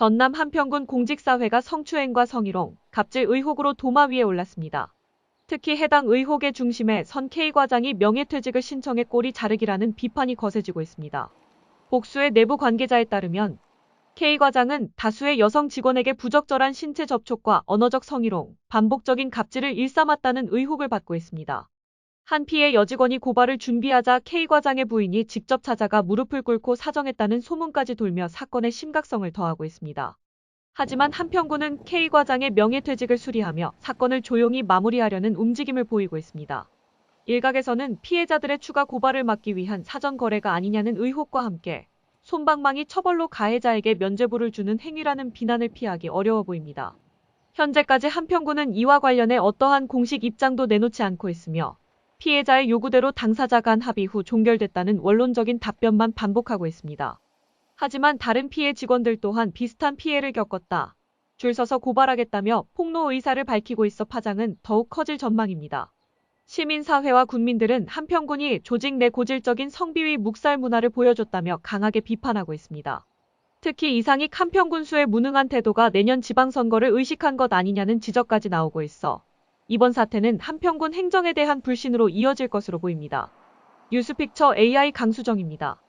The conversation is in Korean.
전남 한평군 공직사회가 성추행과 성희롱, 갑질 의혹으로 도마 위에 올랐습니다. 특히 해당 의혹의 중심에 선 K과장이 명예퇴직을 신청해 꼬리 자르기라는 비판이 거세지고 있습니다. 복수의 내부 관계자에 따르면 K과장은 다수의 여성 직원에게 부적절한 신체 접촉과 언어적 성희롱, 반복적인 갑질을 일삼았다는 의혹을 받고 있습니다. 한 피해 여직원이 고발을 준비하자 K과장의 부인이 직접 찾아가 무릎을 꿇고 사정했다는 소문까지 돌며 사건의 심각성을 더하고 있습니다. 하지만 한평구는 K과장의 명예퇴직을 수리하며 사건을 조용히 마무리하려는 움직임을 보이고 있습니다. 일각에서는 피해자들의 추가 고발을 막기 위한 사전 거래가 아니냐는 의혹과 함께 손방망이 처벌로 가해자에게 면죄부를 주는 행위라는 비난을 피하기 어려워 보입니다. 현재까지 한평구는 이와 관련해 어떠한 공식 입장도 내놓지 않고 있으며 피해자의 요구대로 당사자 간 합의 후 종결됐다는 원론적인 답변만 반복하고 있습니다. 하지만 다른 피해 직원들 또한 비슷한 피해를 겪었다. 줄 서서 고발하겠다며 폭로 의사를 밝히고 있어 파장은 더욱 커질 전망입니다. 시민사회와 군민들은 한평군이 조직 내 고질적인 성비위 묵살 문화를 보여줬다며 강하게 비판하고 있습니다. 특히 이상익 한평군수의 무능한 태도가 내년 지방선거를 의식한 것 아니냐는 지적까지 나오고 있어 이번 사태는 한평군 행정에 대한 불신으로 이어질 것으로 보입니다. 뉴스픽처 AI 강수정입니다.